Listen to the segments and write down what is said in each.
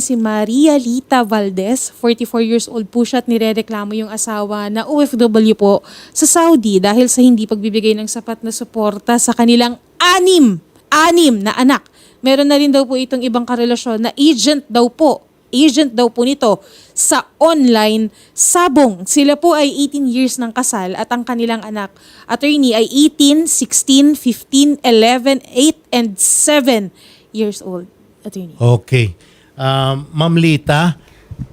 Si Maria Lita Valdez, 44 years old po siya at nirereklamo yung asawa na OFW po sa Saudi dahil sa hindi pagbibigay ng sapat na suporta sa kanilang anim, anim na anak. Meron na rin daw po itong ibang karelasyon na agent daw po, agent daw po nito sa online sabong. Sila po ay 18 years ng kasal at ang kanilang anak, attorney ay 18, 16, 15, 11, 8, and 7 years old. Attorney. Okay. Um, Ma'am Lita,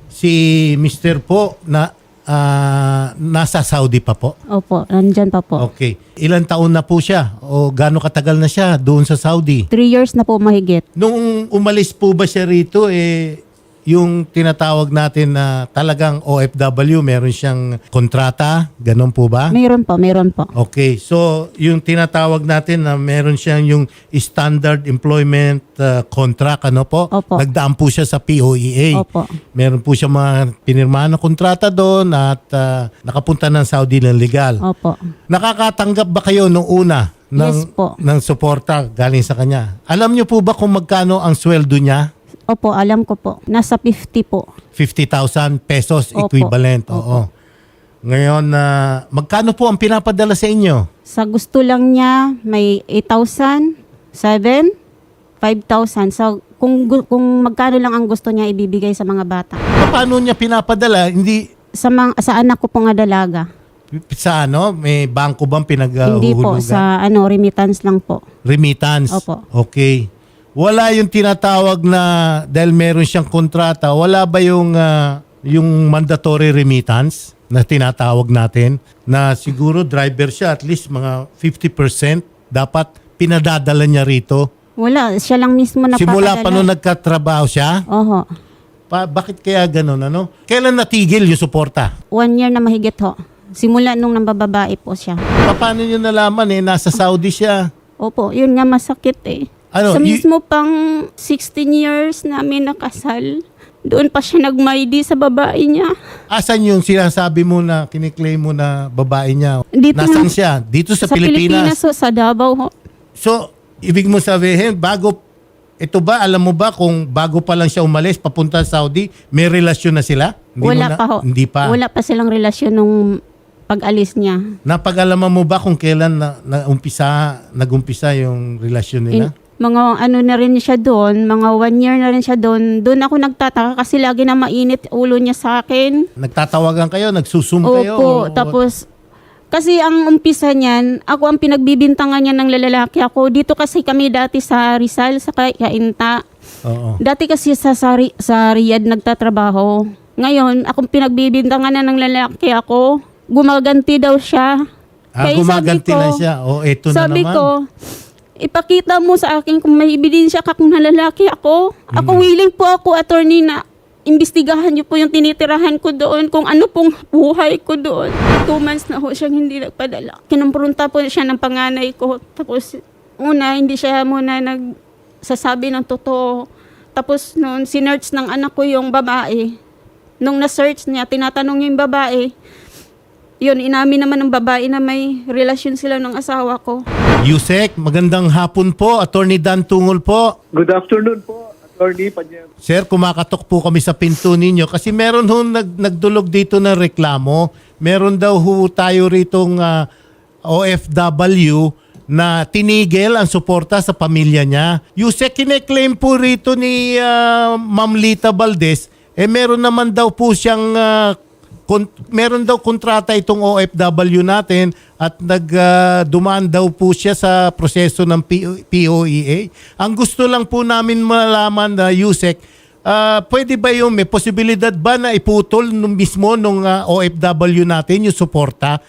si Mr. po na ah, nasa Saudi pa po. Opo, nandyan pa po. Okay. Ilan taon na po siya? O gaano katagal na siya doon sa Saudi? Three years na po mahigit. Nung umalis po ba siya rito, eh, yung tinatawag natin na talagang OFW, meron siyang kontrata, ganun po ba? Mayroon po, mayroon po. Okay, so yung tinatawag natin na meron siyang yung standard employment uh, contract, ano po? Opo. Nagdaan po siya sa POEA. Opo. Meron po siya mga pinirmahan na kontrata doon at uh, nakapunta ng Saudi ng legal. Opo. Nakakatanggap ba kayo nung una ng, Yes po. ng suporta galing sa kanya? Alam niyo po ba kung magkano ang sweldo niya? Opo, alam ko po. Nasa 50 po. 50,000 pesos Opo. equivalent. Oo. Ngayon, na magkano po ang pinapadala sa inyo? Sa gusto lang niya, may 8,000, 7, 5,000. So, kung, gu- kung magkano lang ang gusto niya ibibigay sa mga bata. Paano niya pinapadala? Hindi Sa, mga, sa anak ko po nga dalaga. sa ano? May bangko bang Hindi po, pinaghuhulugan? sa ano, remittance lang po. Remittance? Opo. Okay. Wala yung tinatawag na dahil meron siyang kontrata, wala ba yung ah, yung mandatory remittance na tinatawag natin na siguro driver siya at least mga 50% dapat pinadadala niya rito. Wala, siya lang mismo na Simula pa nung nagkatrabaho siya, Oho. pa, bakit kaya ganun ano? Kailan natigil yung suporta? One year na mahigit ho. Simula nung nambababae po siya. Pa- Paano niyo nalaman eh nasa Saudi siya? Opo, yun nga masakit eh. Ano, Sa mismo pang 16 years namin nakasal, doon pa siya nagmaydi sa babae niya. Asan yung sinasabi mo na kiniklaim mo na babae niya? Dito Nasaan siya? Dito sa, Sa Pilipinas. Pilipinas, sa Davao ho. So, ibig mo sabihin, bago, ito ba, alam mo ba kung bago pa lang siya umalis, papunta sa Saudi, may relasyon na sila? Hindi Wala na- pa ho. Hindi pa. Wala pa silang relasyon nung pag-alis niya. Napag-alaman mo ba kung kailan na, na umpisa, nag-umpisa yung relasyon nila? In- mga ano na rin siya doon, mga one year na rin siya doon. Doon ako nagtataka kasi lagi na mainit ulo niya sa akin. Nagtatawagan kayo, nagsusum kayo? Opo, o- tapos kasi ang umpisa niyan, ako ang pinagbibintangan niya ng lalaki ako. Dito kasi kami dati sa Rizal, sa Ka- Kainta. Oo. Dati kasi sa, sa, Ri- sa Riyadh nagtatrabaho. Ngayon, akong pinagbibintangan na ng lalaki ako. Gumaganti daw siya. Ah, Kaya gumaganti ko- na siya. O, eto na Sabi naman. ko, ipakita mo sa akin kung may ebidensya ka kung nalalaki ako. Ako Hmm. willing po ako, attorney, na imbestigahan niyo po yung tinitirahan ko doon, kung ano pong buhay ko doon. Two months na ho siyang hindi nagpadala. Kinumprunta po siya ng panganay ko. Tapos, una, hindi siya muna nagsasabi ng totoo. Tapos, noon, sinerch ng anak ko yung babae. Nung na-search niya, tinatanong niya yung babae. Yun, inamin naman ng babae na may relasyon sila ng asawa ko. Yusek, magandang hapon po. Attorney Dan Tungol po. Good afternoon po, Attorney Panyem. Sir, kumakatok po kami sa pinto ninyo kasi meron ho nag, nagdulog dito ng reklamo. Meron daw ho tayo ritong ah, OFW na tinigil ang suporta sa pamilya niya. Yusek, kine-claim po rito ni ah, Ma'am Lita Valdez, eh meron naman daw po siyang ah, kon- meron daw kontrata itong OFW natin at nagdumaan daw po siya sa proseso ng P- POEA. Ang gusto lang po namin malaman na Yusek, ah, pwede ba yung may posibilidad ba na iputol nung mismo nung ah, OFW natin yung suporta?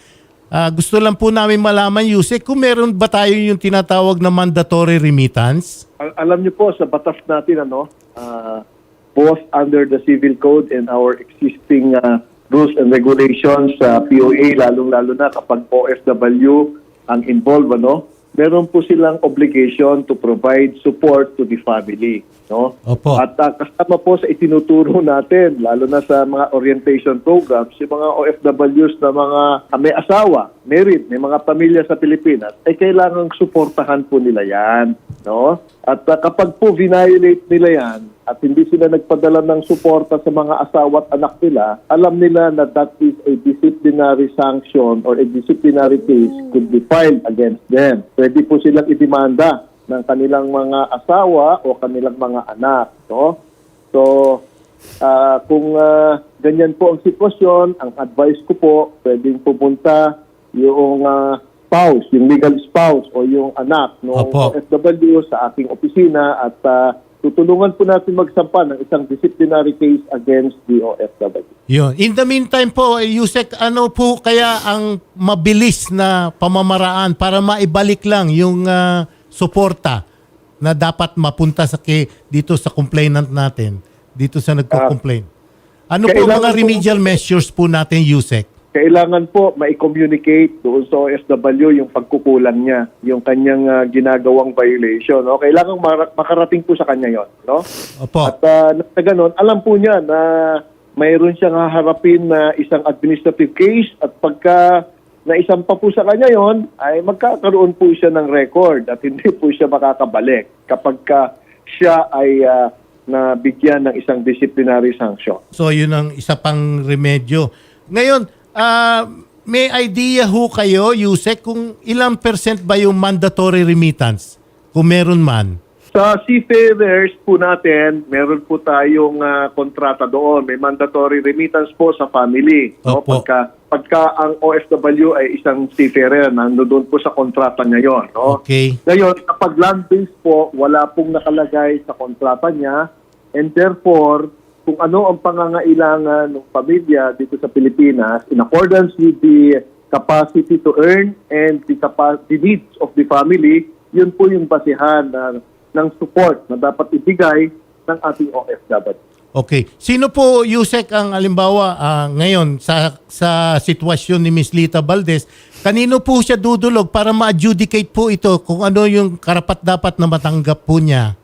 Ah, gusto lang po namin malaman Yusek kung meron ba tayo yung tinatawag na mandatory remittance? Al- alam niyo po, sa batas natin, ano, ah, both under the Civil Code and our existing ah, rules and regulations sa POA, lalong-lalo na kapag OFW ang involved, ano, meron po silang obligation to provide support to the family. No? Opo. At ah, kasama po sa itinuturo natin, lalo na sa mga orientation programs, yung mga OFWs na mga ah, may asawa, married, may mga pamilya sa Pilipinas, ay kailangang suportahan po nila yan. No? At ah, kapag po violate nila yan, at hindi sila nagpadala ng suporta sa mga asawa at anak nila, alam nila na that is a disciplinary sanction or a disciplinary case could be filed against them. Pwede po silang idemanda ng kanilang mga asawa o kanilang mga anak. No? So, ah, kung ah, ganyan po ang sitwasyon, ang advice ko po, pwedeng pupunta yung ah, spouse, yung legal spouse o yung anak ng Opo. Sa aking opisina at ah, tutulungan po natin magsampa ng isang disciplinary case against the OFW. Yun. In the meantime po, Yusek, ano po kaya ang mabilis na pamamaraan para maibalik lang yung ah, suporta na dapat mapunta sa kay, dito sa complainant natin, dito sa nagko-complain? Ano po kailangan mga po- remedial measures po natin, Yusek? kailangan po ma-communicate doon sa OFW yung pagkukulang niya, yung kanyang ah, ginagawang violation. No? Kailangan mara- makarating po sa kanya yon, no? Opo. At uh, na ganun, alam po niya na mayroon siyang haharapin na isang administrative case at pagka na isang pa po sa kanya yon ay magkakaroon po siya ng record at hindi po siya makakabalik kapag ka siya ay ah, nabigyan ng isang disciplinary sanction. So yun ang isa pang remedyo. Ngayon, ah, may idea ho kayo, Yusek, kung ilang percent ba yung mandatory remittance? Kung meron man. Sa seafarers po natin, meron po tayong ah, kontrata doon. May mandatory remittance po sa family. No? Opo. Pagka, pagka ang OFW ay isang seafarer, nandoon po sa kontrata niya yon. No? Okay. Ngayon, kapag land-based po, wala pong nakalagay sa kontrata niya and therefore, kung ano ang pangangailangan ng pamilya dito sa Pilipinas in accordance with the capacity to earn and the, the needs of the family, yun po yung basihan na, ng support na dapat ibigay ng ating OFW. Okay. Sino po, Yusek, ang alimbawa ah, ngayon sa sa sitwasyon ni Miss Lita Valdez, kanino po siya dudulog para ma-adjudicate po ito kung ano yung karapat-dapat na matanggap po niya?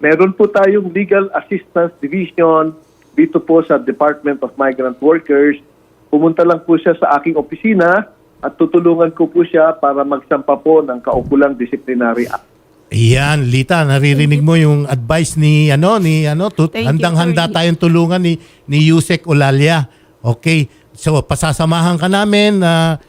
Meron po tayong Legal Assistance Division dito po sa Department of Migrant Workers. Pumunta lang po siya sa aking opisina at tutulungan ko po siya para magsampa po ng kaukulang disciplinary act. Iyan, Lita, naririnig mo yung advice ni ano ni ano tut, Thank you, handang-handa sir. tayong tulungan ni ni Yusek Olalia. Okay. So pasasamahan ka namin na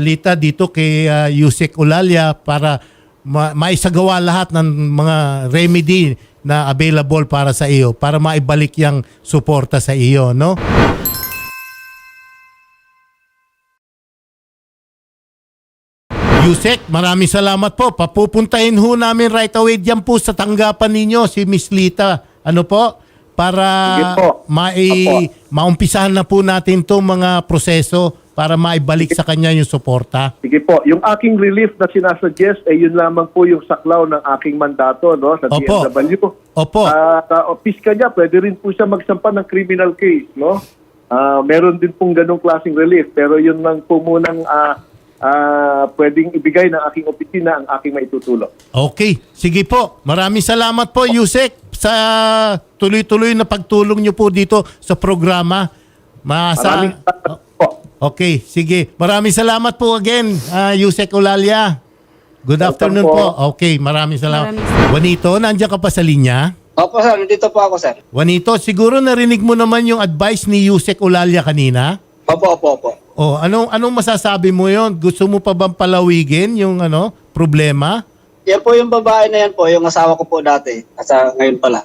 Lita dito kay ah, Yusek Olalia para ma- maisagawa lahat ng mga remedy na available para sa iyo para maibalik yung suporta sa iyo, no? Yusek, maraming salamat po. Papupuntahin ho namin right away diyan po sa tanggapan ninyo si Miss Lita. Ano po? Para Sige po. mai maumpisahan na po natin 'tong mga proseso para maibalik sa kanya yung suporta. Sige po, yung aking relief na sinasuggest ay yun lamang po yung saklaw ng aking mandato no, sa Opo. DMW. Opo. Ah, sa office ka niya, pwede rin po siya magsampa ng criminal case. No? Ah, meron din pong ganong klaseng relief pero yun lang po munang ah, ah, pwedeng ibigay ng aking opisina ang aking maitutulong. Okay, sige po. Maraming salamat po Yusek sa tuloy-tuloy na pagtulong niyo po dito sa programa. Maasa Maraming salamat po. Okay, sige. Maraming salamat po again, ah, Yusek Olalia. Good afternoon po. po. Okay, maraming salamat. Maraming salamat. Juanito, nandiyan ka pa sa linya? Opo sir, nandito po ako sir. Juanito, siguro narinig mo naman yung advice ni Yusek Olalia kanina? Opo, opo, opo. Oh, anong anong masasabi mo 'yon? Gusto mo pa bang palawigin yung ano, problema? Yan po yung babae na yan po, yung asawa ko po dati. Asa ngayon pala.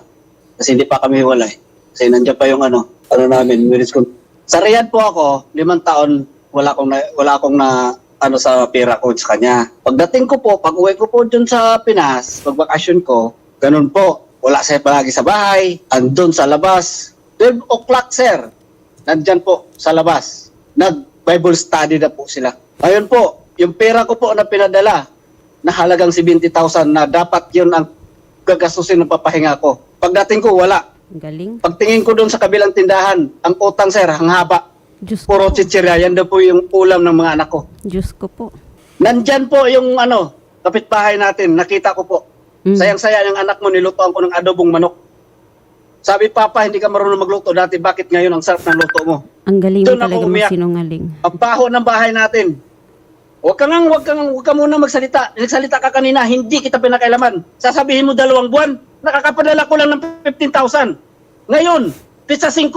Kasi hindi pa kami hiwalay. Kasi nandiyan pa yung ano, ano namin, minutes ko. Sa Riyadh po ako, limang taon, wala akong na, wala akong na ano sa pera ko sa kanya. Pagdating ko po, pag uwi ko po dun sa Pinas, pag bakasyon ko, ganun po. Wala siya palagi sa bahay, andun sa labas. 12 o'clock, sir. Nandyan po sa labas. Nag-Bible study na po sila. Ayun po, yung pera ko po na pinadala, na halagang 70,000 na dapat yun ang gagastusin ng papahinga ko. Pagdating ko, wala. Galing. Pagtingin ko doon sa kabilang tindahan, ang utang sir, ang haba. Diyos Puro chichirya, yan daw po yung ulam ng mga anak ko. Diyos ko po. Nandyan po yung ano, kapitbahay natin, nakita ko po. Mm. Sayang-saya ng anak mo, nilutoan ko ng adobong manok. Sabi, Papa, hindi ka marunong magluto dati. Bakit ngayon ang sarap ng luto mo? Ang galing mo talaga umiyak. magsinungaling. Ang baho ng bahay natin. Huwag ka nga, huwag ka, nga- huwag ka muna magsalita. Nagsalita ka kanina, hindi kita pinakailaman. Sasabihin mo dalawang buwan, nakakapadala ko lang ng 15,000. Ngayon, pizza 5,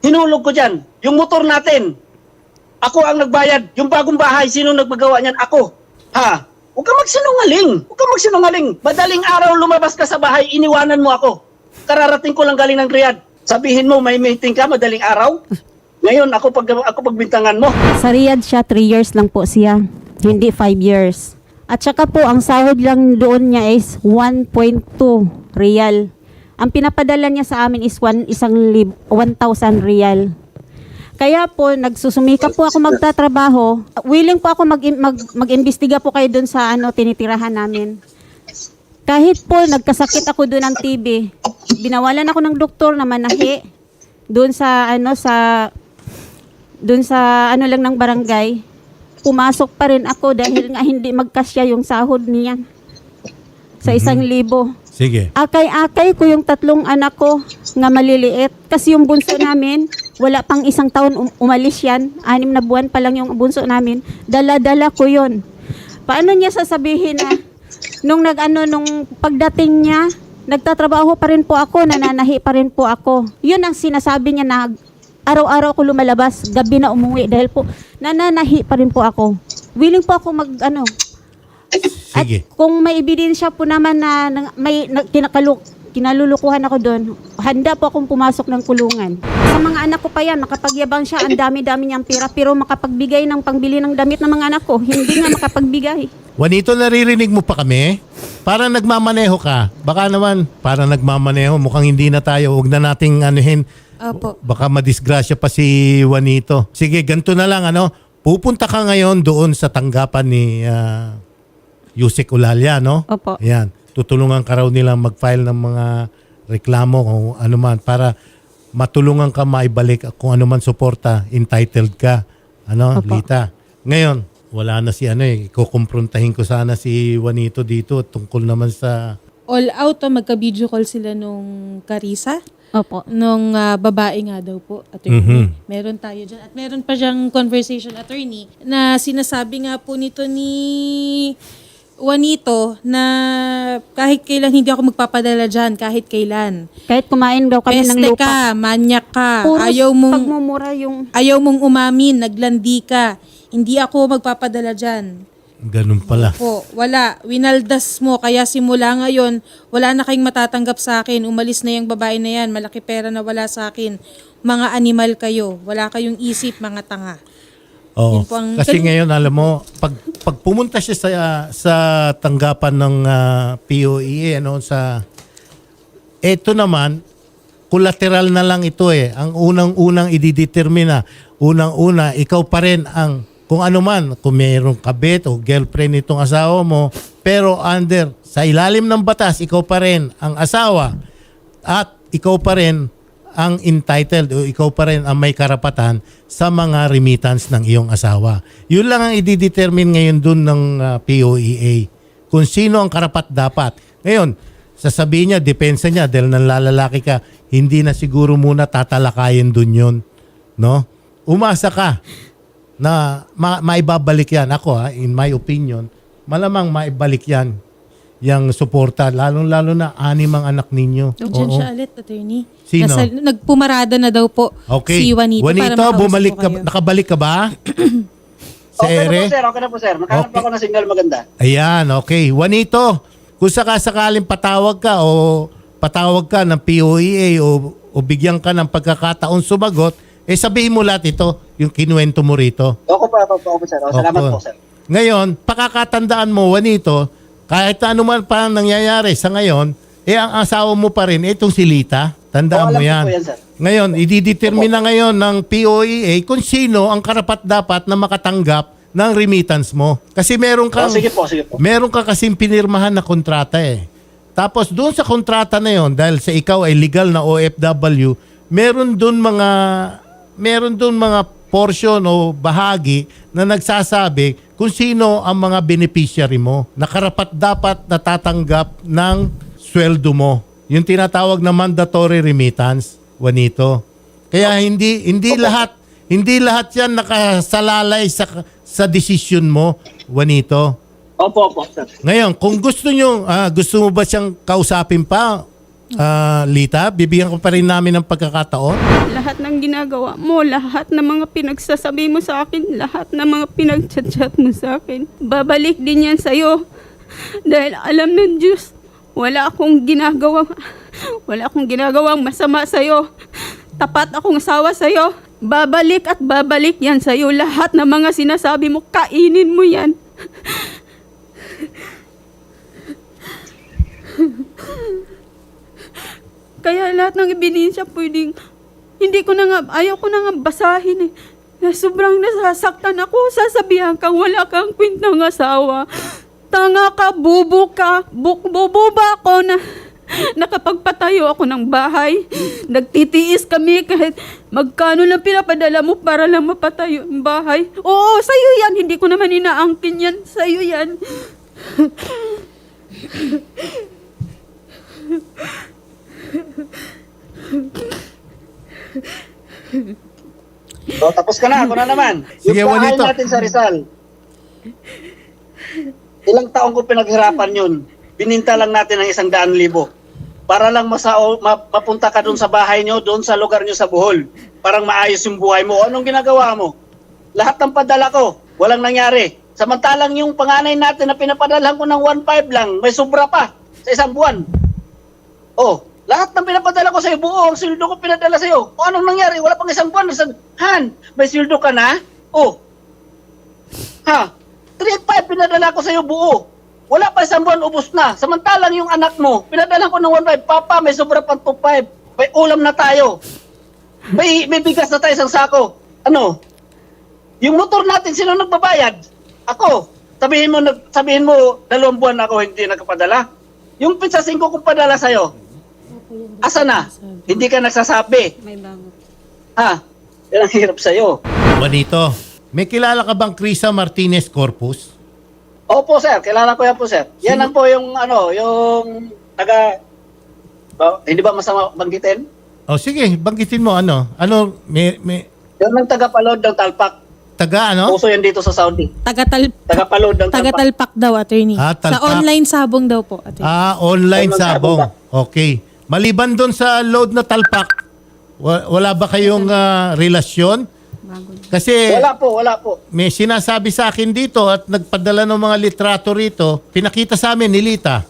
hinulog ko dyan. Yung motor natin, ako ang nagbayad. Yung bagong bahay, sino nagmagawa niyan? Ako. Ha? Huwag ka magsinungaling. Huwag ka magsinungaling. Madaling araw lumabas ka sa bahay, iniwanan mo ako. Kararating ko lang galing ng Riyadh. Sabihin mo, may meeting ka madaling araw? Ngayon, ako pag ako pagbintangan mo. Sa Riyadh siya, 3 years lang po siya. Hindi 5 years. At saka po, ang sahod lang doon niya is 1.2 real. Ang pinapadala niya sa amin is one, isang lib, 1,000 real. Kaya po, nagsusumika po ako magtatrabaho. Willing po ako mag, mag, mag-imbestiga po kayo doon sa ano, tinitirahan namin. Kahit po nagkasakit ako doon ng TB, binawalan ako ng doktor na manahi doon sa ano sa doon sa ano lang ng barangay. Pumasok pa rin ako dahil nga hindi magkasya yung sahod niya sa isang libo. Sige. Akay-akay ko yung tatlong anak ko nga maliliit. Kasi yung bunso namin, wala pang isang taon um- umalis yan. Anim na buwan pa lang yung bunso namin. Dala-dala ko yun. Paano niya sasabihin na nung nag-ano, nung pagdating niya, nagtatrabaho pa rin po ako, nananahi pa rin po ako. Yun ang sinasabi niya na araw-araw ko lumalabas, gabi na umuwi dahil po nananahi pa rin po ako. Willing po ako mag ano, Sige. at kung may ebidensya po naman na, na may na, kinakalu, kinalulukuhan ako doon, handa po akong pumasok ng kulungan. Sa mga anak ko pa yan, makapagyabang siya, ang dami-dami niyang pera, pero makapagbigay ng pangbili ng damit ng mga anak ko, hindi nga makapagbigay. Juanito, naririnig mo pa kami? Para nagmamaneho ka. Baka naman, para nagmamaneho. Mukhang hindi na tayo. Huwag na nating anuhin. Opo. Baka madisgrasya pa si Juanito. Sige, ganito na lang. ano Pupunta ka ngayon doon sa tanggapan ni ah, Yusek Ulalia, no? Opo. Ayan. Tutulungan ka raw nila mag-file ng mga reklamo kung ano man para matulungan ka maibalik kung ano man suporta, entitled ka. Ano, Opo. Lita? Ngayon, wala na si ano eh. Kukumprontahin ko sana si Juanito dito tungkol naman sa... All out, oh, magka-video call sila nung Carissa. Opo. Nung ah, babae nga daw po, attorney. Mhm. Meron tayo dyan. At meron pa siyang conversation, attorney, na sinasabi nga po nito ni Juanito na kahit kailan hindi ako magpapadala dyan, kahit kailan. Kahit kumain daw kami ng Peste lupa. ka, manyak ka, Puro ayaw mong, pagmumura yung... ayaw mong umamin, naglandi ka. Hindi ako magpapadala dyan. Ganun pala. Po, wala. Winaldas mo. Kaya simula ngayon, wala na kayong matatanggap sa akin. Umalis na yung babae na yan. Malaki pera na wala sa akin. Mga animal kayo. Wala kayong isip, mga tanga. Oo. Yun po ang- Kasi ngayon, alam mo, pag, pag pumunta siya sa, sa tanggapan ng ah, POEA, ano, sa... Ito naman, collateral na lang ito eh. Ang unang-unang ididetermina, unang-una, ikaw pa rin ang, kung ano man, kung mayroong kabit o girlfriend itong asawa mo, pero under, sa ilalim ng batas, ikaw pa rin ang asawa at ikaw pa rin ang entitled o ikaw pa rin ang may karapatan sa mga remittance ng iyong asawa. Yun lang ang i-determine ngayon dun ng ah, POEA. Kung sino ang karapat dapat. Ngayon, sasabihin niya, depensa niya dahil nanlalalaki ka, hindi na siguro muna tatalakayin dun yun. No? Umasa ka na ma- maibabalik yan. Ako ha, in my opinion, malamang maibalik yan yung suporta, lalong-lalo na anim ang anak ninyo. Oo. siya ulit, attorney. Sino? Nasa, nagpumarada na daw po Okay. si Juanito. para Juanito, makausap bumalik ka, nakabalik ka ba? sa Okay na ere? po sir, okay na po sir. Nakahanap Okay. ako ng signal maganda. Ayan, okay. Juanito, kung sakasakaling patawag ka o patawag ka ng POEA o, o bigyan ka ng pagkakataon sumagot, eh sabihin mo lahat ito, yung kinuwento mo rito. Ako po, ako po, ako po sir. O, salamat Opo. po sir. Ngayon, pakakatandaan mo, Juanito, kahit ano man pa ang nangyayari sa ngayon, eh ang asawa mo pa rin, itong si Lita. Tandaan Oo, mo ko yan. po yan, sir. Ngayon, ididetermine na ngayon ng POEA kung sino ang karapat dapat na makatanggap ng remittance mo. Kasi meron Oh, kang, sige po, sige po. meron ka kasing pinirmahan na kontrata eh. Tapos doon sa kontrata na yon dahil sa ikaw ay legal na OFW, meron doon mga meron doon mga portion o bahagi na nagsasabi kung sino ang mga beneficiary mo na karapat dapat natatanggap ng sweldo mo. Yung tinatawag na mandatory remittance, Juanito. Kaya hindi hindi lahat hindi lahat 'yan nakasalalay sa sa desisyon mo, Juanito. Opo, opo, sir. Ngayon, kung gusto nyo, ah, gusto mo ba siyang kausapin pa, ah, Lita? Bibigyan ko pa rin namin ng pagkakataon. Lahat ng ginagawa mo, lahat ng mga pinagsasabi mo sa akin, lahat ng mga pinagchat-chat mo sa akin, babalik din yan sa'yo. Dahil alam ng Diyos, wala akong ginagawa, wala akong ginagawang masama sa'yo. Tapat akong asawa sa'yo. Babalik at babalik yan sa'yo. Lahat ng mga sinasabi mo, kainin mo yan. Kaya lahat ng ebidensya pwedeng, hindi ko na nga, ayaw ko na nga basahin eh. Na sobrang nasasaktan ako, sasabihan kang wala kang kwentang asawa. Tanga ka, bubo ka, ba ako na nakapagpatayo ako ng bahay. Nagtitiis kami kahit magkano lang pinapadala mo para lang mapatayo ang bahay. Oo, sa'yo yan. Hindi ko naman inaangkin yan. Sa'yo yan. So, tapos ka na, ako na naman. Sige, yung Juanito. natin sa Rizal. Ilang taong ko pinaghirapan yun. Bininta lang natin ng isang daan libo. Para lang masao, ma- mapunta ka doon sa bahay nyo, doon sa lugar nyo sa Bohol. Parang maayos yung buhay mo. Anong ginagawa mo? Lahat ng padala ko, walang nangyari. Samantalang yung panganay natin na pinapadalhan ko ng 1.5 lang, may sobra pa sa isang buwan. Oh, lahat ng pinapadala ko sa iyo, buo ang sweldo ko pinadala sa iyo. O anong nangyari? Wala pang isang buwan. Isang, Han, may sweldo ka na? Oh. Ha? 3.5 pinadala ko sa iyo buo. Wala pa isang buwan, ubos na. Samantalang yung anak mo, pinadala ko ng 1.5. Papa, may sobra pang 2.5. May ulam na tayo. May, may bigas na tayo isang sako. Ano? Yung motor natin, sino nagbabayad? Ako. Sabihin mo, sabihin mo, dalawang buwan ako hindi nagpapadala. Yung pizza 5 kong padala sa'yo, asa na? Hindi ka nagsasabi. May bangot. Ha? Yan ang hirap sa'yo. Juanito, may kilala ka bang Crisa Martinez Corpus? Opo, sir. Kilala ko yan po, sir. Yan ang po yung, ano, yung taga... Ba, hindi ba masama banggitin? O sige, banggitin mo ano? Ano, may, may Yan ang taga-palod ng talpak. taga ano? Puso yan dito sa Saudi. Tagatal Taga-palod ng talpak. Tagatalpak daw, attorney. Ah, Sa talpak. online sabong daw po, attorney. Ah, online Online sabong. sabong Okay. Maliban doon sa load na talpak, wa- wala ba kayong ah, relasyon? Kasi Wala po, wala po. may sinasabi sa akin dito at nagpadala ng mga litrato rito, pinakita sa amin ni Lita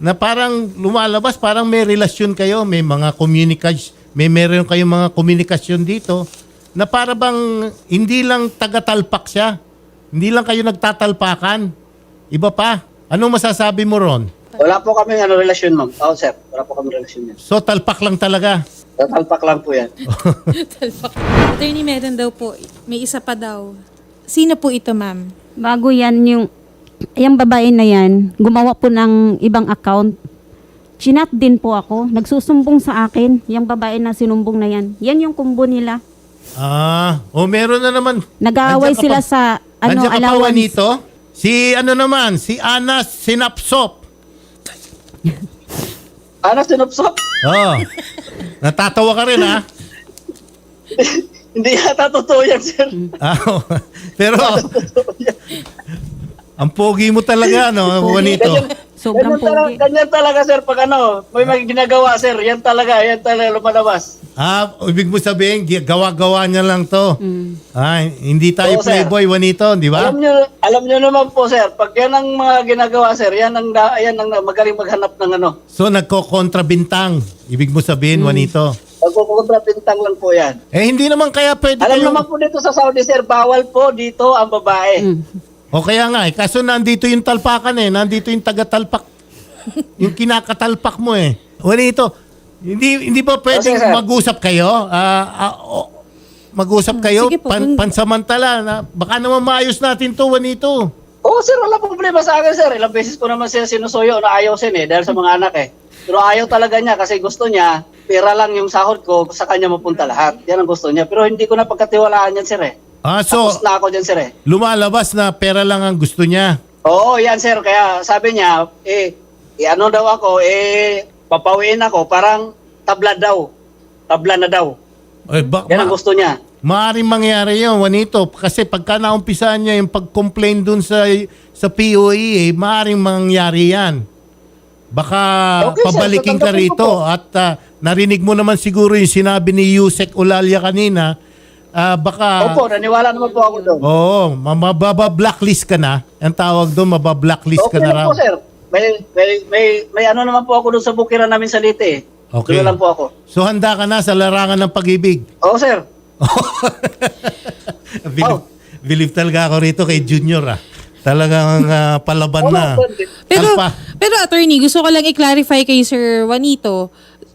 na parang lumalabas, parang may relasyon kayo, may mga communication, may meron kayong mga komunikasyon dito na para bang hindi lang taga-talpak siya. Hindi lang kayo nagtatalpakan. Iba pa. Anong masasabi mo ron? Wala po kami ano, relasyon, ma'am. Oo, sir. Wala po kami relasyon yan. So talpak lang talaga. Talpak lang po yan. Talpak. attorney, meron daw po. May isa pa daw. Sino po ito, ma'am? Bago yan yung, yung babae na yan, gumawa po ng ibang account. Chinat din po ako. Nagsusumbong sa akin, yung babae na sinumbong na yan. Yan yung kumbo nila. Ah, o meron na naman. Nag-aaway ka sila pa- sa ano, Nandiyan ka pa, allowance. Juanito? Si ano naman, si Ana Sinapsop. Ano, sinupsop? Oh. Natatawa ka rin ha? Hindi yata totoo yan, sir. Ah, pero ang pogi mo talaga no, Juanito. Sobrang ganyan, talaga, pogi. ganyan talaga, sir, pag ano, may mga ginagawa, sir, yan talaga, yan talaga lumalabas. Ah, ibig mo sabihin gi- gawa-gawa niya lang 'to. Ah, hindi tayo Oo, sir. playboy Juanito, di ba? Alam nyo, alam nyo naman po, sir, pag yan ang mga ginagawa, sir, yan ang, yan ang magaling maghanap ng ano. So nagko-kontrabintang. Ibig mo sabihin Juanito. Pagkukontra pintang lang po yan. Eh hindi naman kaya pwede Alam kayong- naman po dito sa Saudi, sir, bawal po dito ang babae. O kaya nga eh, kaso nandito yung talpakan eh, nandito yung taga-talpak. yung kinakatalpak mo eh. Juanito, hindi hindi ba pwedeng Oh, sir. mag-usap kayo? Ah, ah, o- mag-usap kayo sige po, pan- pansamantala na baka naman maayos natin 'to, Juanito. Oo, sir, wala problema sa akin, sir. Ilang beses ko naman siya sinusuyo na ayusin eh, dahil sa mga anak eh. Pero ayaw talaga niya kasi gusto niya, pera lang yung sahod ko, sa kanya mapunta lahat. Yan ang gusto niya. Pero hindi ko na pagkatiwalaan yan, sir eh. Ah, so Tapos na ako dyan, sir eh. lumalabas na pera lang ang gusto niya. Oo, yan, sir. Kaya sabi niya, eh, eh ano daw ako, eh, papawiin ako, parang tabla daw. Tabla na daw. Eh, ba, Yan ang ma- gusto niya. Maaring mangyari yun, Juanito. Kasi pagka naumpisahan niya yung pag-complain dun sa, sa POE, eh, maaring mangyari yan. Baka Okay, sir. pabalikin ka Tatanggapin ko rito. At ah, narinig mo naman siguro yung sinabi ni Yusek Ulalia kanina. Ah, baka... Opo, naniwala naman po ako doon. Oo, mababa-blacklist ka na. Ang tawag doon, mababa-blacklist ka Okay na lang raw. po, sir. May, may, may, may ano naman po ako doon sa bukiran namin sa Lite. eh. Okay. Doon lang po ako. So handa ka na sa larangan ng pag-ibig. Oo, sir. believe, Oh. believe talaga ako rito kay Junior ah. Talagang ah, palaban na. Pero, Alpa. pero attorney, gusto ko lang i-clarify kay Sir Juanito.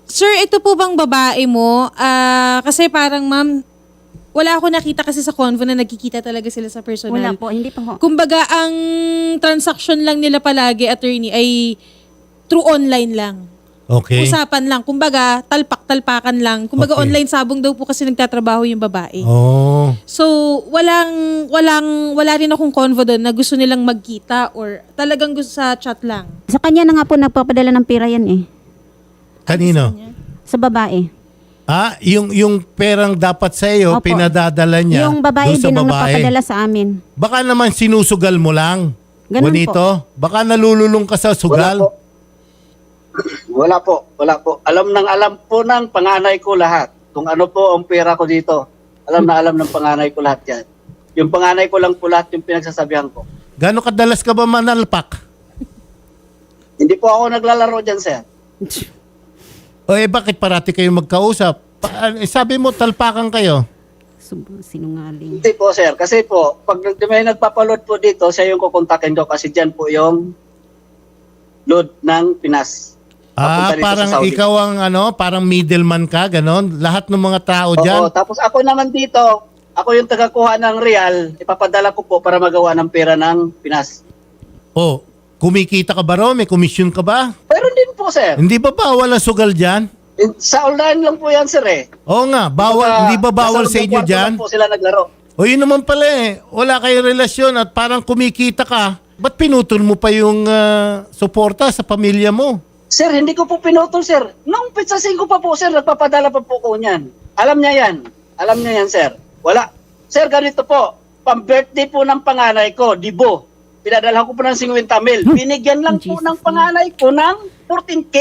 Sir, ito po bang babae mo? Ah, kasi parang ma'am, wala ako nakita kasi sa convo na nagkikita talaga sila sa personal. Wala po, hindi pa ho. Kumbaga, ang transaction lang nila palagi, attorney, ay through online lang. Okay. Usapan lang. Kumbaga, talpak-talpakan lang. Kumbaga, Okay. online sabong daw po kasi nagtatrabaho yung babae. Oh. So, walang, walang, wala rin akong convo doon na gusto nilang magkita or talagang gusto sa chat lang. Sa kanya na nga po nagpapadala ng pera yan eh. Kanino? Sa babae. Ah, yung yung perang dapat sa iyo Opo. pinadadala niya yung babae doon sa din ang babae. nagpapadala sa amin. Baka naman sinusugal mo lang. Ganun Juanito, baka nalululong ka sa Wala sugal. po. Wala po, wala po. Alam nang alam po ng panganay ko lahat. Kung ano po ang pera ko dito. Alam na alam ng panganay ko lahat yan. Yung panganay ko lang po lahat yung pinagsasabihan ko. Gano'ng kadalas ka ba manalpak? Hindi po ako naglalaro dyan, sir. O eh bakit parati kayo magkausap? Pa- eh, sabi mo talpakan kayo. Sub- Sinungaling. Hindi po, sir. Kasi po, pag nag- may nagpapaload po dito, siya yung kukontakin ko kasi dyan po yung load ng Pinas. Ah, Papunta dito sa parang Saudi. ikaw ang ano, parang middleman ka, ganon. Lahat ng mga tao diyan. Oo, tapos ako naman dito, ako yung tagakuha ng real, ipapadala ko po para magawa ng pera ng Pinas. Oh, kumikita ka ba raw? May commission ka ba? Pero din po, sir. Hindi ba bawal ang sugal diyan? Sa online lang po yan, sir eh. Oo nga, bawal, hindi ba bawal nasa sa inyo kwarto diyan? lang po sila naglaro. O yun naman pala eh, wala kayong relasyon at parang kumikita ka. Ba't pinutol mo pa yung ah, suporta sa pamilya mo? Sir, hindi ko po pinutol, sir. Nung pizza 5 pa po, sir, nagpapadala pa po ko niyan. Alam niya yan. Alam niya yan, sir. Wala. Sir, ganito po. Pang-birthday po ng panganay ko, Dibo. Pinadala ko po ng 50 mil. Binigyan lang po ng panganay ko ng 14K.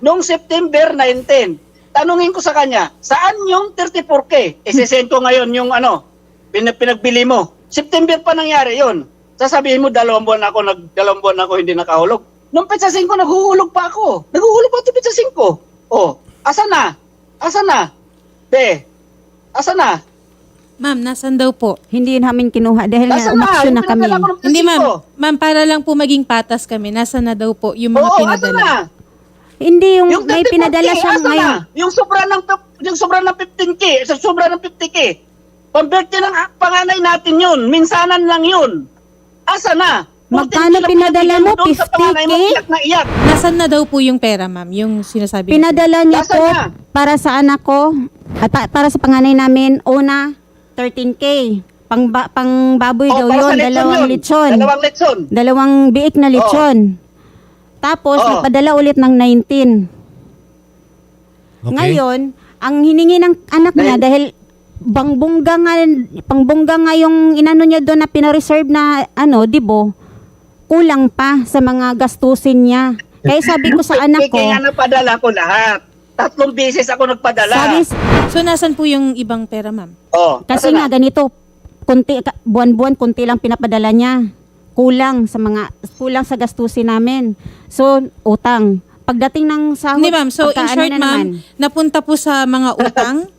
Noong September 19. Tanungin ko sa kanya, saan yung 34K? Isesend ko ngayon yung ano, pin- pinagbili mo. September pa nangyari yon. Sasabihin mo, dalawang buwan ako, nag, dalawang buwan ako hindi nakahulog. Nung pizza 5, naghuhulog pa ako. Naghuhulog pa ito pizza 5. Oh, asa na? Asa na? Be, asa na? Ma'am, nasan daw po? Hindi namin kinuha dahil nga Asa umaksyon na Yung kami. pinadala ko ng pizza Hindi ma'am. 5. Ma'am, para lang po maging patas kami. Nasa na daw po yung mga Oo, asa pinadala. na? Hindi yung, Yung may 34K, pinadala siya asa ngayon. na? Yung sobra ng yung sobra ng 15k, sa sobra ng 50k. Pamberte ng ah, panganay natin yun. Minsanan lang yun. Asa na? 14K Magkano pinadala mo? doon sa panganay mo, 50K? Iyak na iyak. Nasaan na daw po yung pera, ma'am? Yung sinasabi niyo. Pinadala niya Nasaan po na? para sa anak ko, at pa- para sa panganay namin, una, 13K. Pang, ba- pang baboy Oh, daw yun, dalawang yun. lechon. Dalawang lechon. Dalawang biik na lechon. Tapos, Oh. nagpadala ulit ng 19. Okay? Ngayon, ang hiningi ng anak niya dahil bangbongga nga, pangbongga nga yung inano niya doon na pinareserve na ano, dibo, kulang pa sa mga gastusin niya. Kaya sabi ko sa anak ko, Kaya napadala ko lahat. Tatlong beses ako nagpadala. sabi, So, nasan po yung ibang pera, ma'am? oh, kasi nga na? ganito, kunti, ka- buwan-buwan, kunti lang pinapadala niya. Kulang sa mga, kulang sa gastusin namin. So, utang. Pagdating ng sahod, Hindi, ma'am. So, in short, na ma'am, napunta po sa mga utang.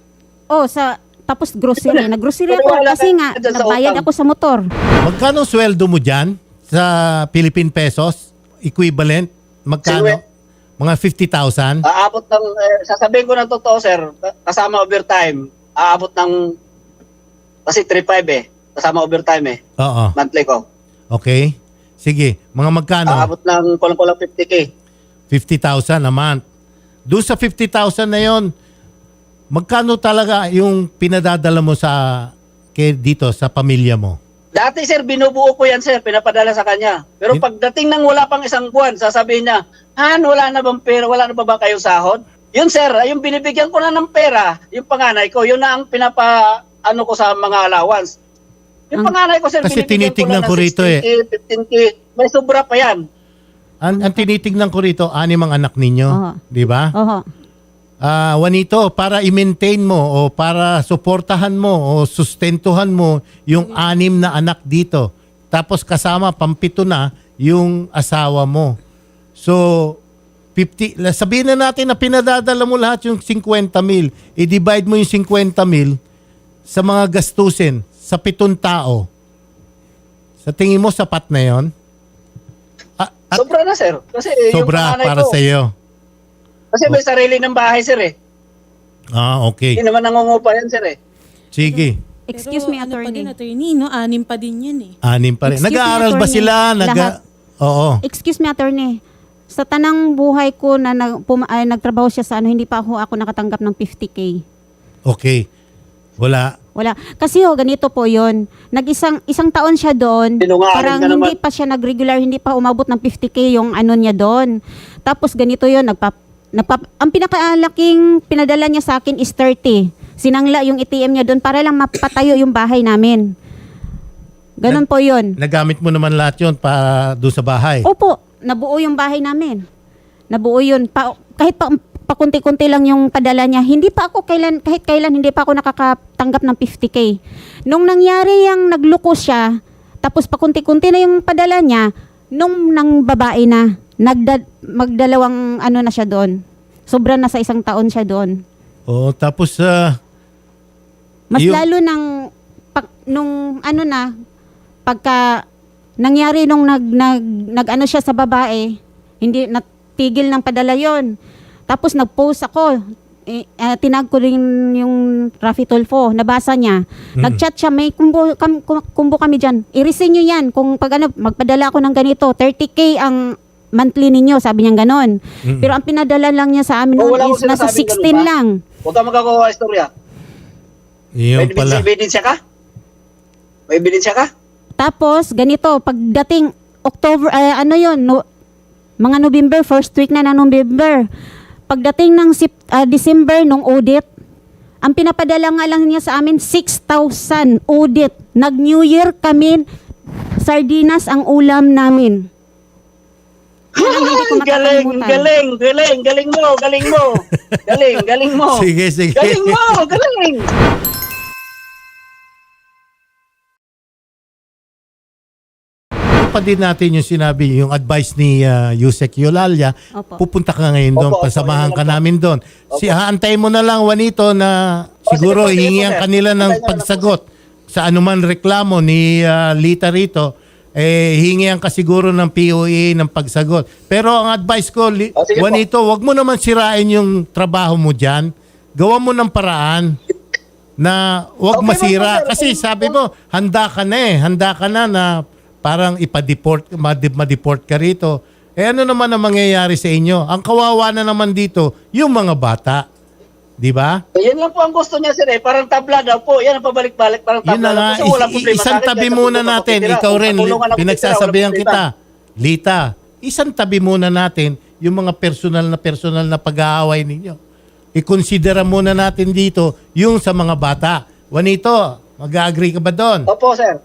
Oh, sa tapos grocery. Nag-grocery ako Wala kasi ka nga dyan sa nagbayad utang. ako sa motor. Magkano sweldo mo diyan sa Philippine pesos? Equivalent? Magkano? Mga 50,000? Aabot ng, eh, sasabihin ko ng totoo, sir, kasama overtime, aabot ng, kasi 3.5 eh, kasama overtime eh, Oo. monthly ko. Okay. Sige. Mga magkano? Aabot ng kulang-kulang 50k. 50,000 a month. Doon sa 50,000 na yon, magkano talaga yung pinadadala mo sa kay dito sa pamilya mo? Dati sir, binubuo ko yan sir, pinapadala sa kanya. Pero pagdating ng wala pang isang buwan, sasabihin niya, Han, wala na bang pera, wala na ba ba kayong sahod? Yun sir, yung binibigyan ko na ng pera, yung panganay ko, yun na ang pinapa, ano ko sa mga allowance. Yung Ang- panganay ko sir, Kasi binibigyan tinitignan ko ko rito eh. 16K, 15K, may sobra pa yan. Ang, ang tinitignan ko rito, anim ang anak ninyo, Oo. di ba? Oho. Ah, Juanito, para i-maintain mo o para suportahan mo o sustentuhan mo yung anim na anak dito. Tapos kasama pampito na yung asawa mo. So 50 la- sabihin na natin na pinadadala mo lahat yung 50 mil. I-divide mo yung 50 mil sa mga gastusin sa pitong tao. Sa tingin mo sapat na 'yon? Ah, at Sobra na sir. Kasi yung sobra panganay para ko, sa iyo. Kasi may sarili ng bahay sir eh. Ah, okay. Hindi naman nangungupa yan sir eh. Sige. Excuse Pero me, ano pa din, attorney. attorney, no? Anim pa din yan eh. Anim pa rin. Excuse me, Nag-aaral ba attorney. sila? Nag Lahat. Oo. Excuse me, attorney. Sa tanang buhay ko na nag, puma- ay, nagtrabaho siya sa ano, hindi pa ako, ako nakatanggap ng 50K. Okay. Wala. Wala. Kasi ho, ganito po yon Nag-isang isang taon siya doon. Sinungaling Parang ka hindi naman. pa siya nag-regular, hindi pa umabot ng 50K yung ano niya doon. Tapos ganito yon nagpa, nagpa, ang pinakalaking pinadala niya sa akin is 30. Sinangla yung ATM niya doon para lang mapatayo yung bahay namin. Ganon po yon Nagamit mo naman lahat yon para doon sa bahay. Opo, nabuo yung bahay namin. Nabuo yun. Pa, kahit pa, pakunti-kunti lang yung padala niya. Hindi pa ako kailan, kahit kailan, hindi pa ako nakakatanggap ng 50K. Nung nangyari yung nagluko siya, tapos pakunti-kunti na yung padala niya, nung nang babae na, nagda, magdalawang ano na siya doon. Sobra na sa isang taon siya doon. Oo, tapos ah, Mas Yung- lalo ng pag, nung ano na pagka nangyari nung nag nag, nag ano siya sa babae, hindi natigil ng padala 'yon. Tapos nag-post ako. Eh, ah, tinag ko rin yung Rafi Tulfo, nabasa niya. Nag-chat siya, may kumbo, kam, kum- kumbo kami dyan. I-resign nyo yan. Kung pag ano, magpadala ako ng ganito, 30k ang monthly ninyo, sabi niya ganon. Pero ang pinadala lang niya sa amin Oh, noon wala is akong nasa sinasabing 16 ganun ba? lang. Huwag ka magkakuha istorya. yun May pala. ebidensya ka? May ebidensya ka? Tapos, ganito, pagdating October, ay, ano yon no, mga November, first week na ng November. Pagdating ng Sep- ah, December, nung audit, ang pinapadala nga lang niya sa amin, 6,000 audit. Nag-New Year kami, sardinas ang ulam namin. Hindi ko galing, galing, galing, galing mo, galing mo. Galing, galing mo. Sige, sige. Galing mo, galing. pa din natin yung sinabi, yung advice ni uh, Yusek Yolalia, Opo. pupunta ka ngayon doon, Opo, opo, pasamahan yun ka lang po. namin doon. Si haantay mo na lang Juanito na siguro sige po, sige po, hihingihan sir. kanila ng Antayin na lang po, pagsagot sa anuman reklamo ni uh, Lita rito. Eh hingihan ka siguro ng POA ng pagsagot. Pero ang advice ko, Li- Oh, sige po. Juanito, wag mo naman sirain yung trabaho mo diyan. Gawa mo ng paraan na wag Okay, masira. sir. Kasi sabi mo, handa ka na eh. Handa ka na na parang ipa-deport, ma-deport ka rito. Eh ano naman ang mangyayari sa inyo? Ang kawawa na naman dito, yung mga bata. Di ba? So, yan lang po ang gusto niya sir eh. Parang tabla daw po. Yan ang pabalik-balik. Parang Yun na tabla nga, daw. Kasi walang is- problema sa isang tabi muna natin. Ikaw rin, pinagsasabihan kita. Lita, isang tabi muna natin yung mga personal na personal na pag-aaway ninyo. I-considera muna natin dito yung sa mga bata. Juanito, mag-agree ka ba doon? Opo sir.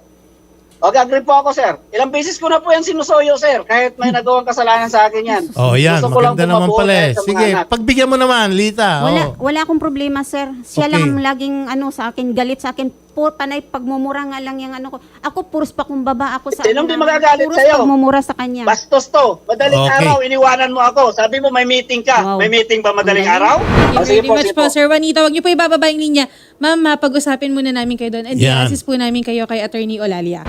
Okay, agree po ako sir. Ilang beses ko na po yan sinusoyo sir. Kahit may nagawang kasalanan sa akin yan. Oh, yan. Gusto ko lang Maganda naman pala eh. kahit sa mga Sige, anak. pagbigyan mo naman, Lita. Wala, Oh. wala akong problema, sir. Siya Okay. lang ang laging ano sa akin, galit sa akin. Po, panay pagmumura nga lang yung ano ko. Ako puros pa kumbaba ako sa Sinong ano di namin. magagalit Puros sa'yo? pagmumura sa kanya. Bastos to. Madaling Okay. araw, iniwanan mo ako. Sabi mo may meeting ka. Wow. May meeting ba madaling Ang araw? Thank you sige very much sige po, Sir Juanito. Huwag niyo po ibababa yung linya. Ma'am, pag-usapin muna namin kayo doon. And Yan. i-assist po namin kayo kay Attorney Olalia.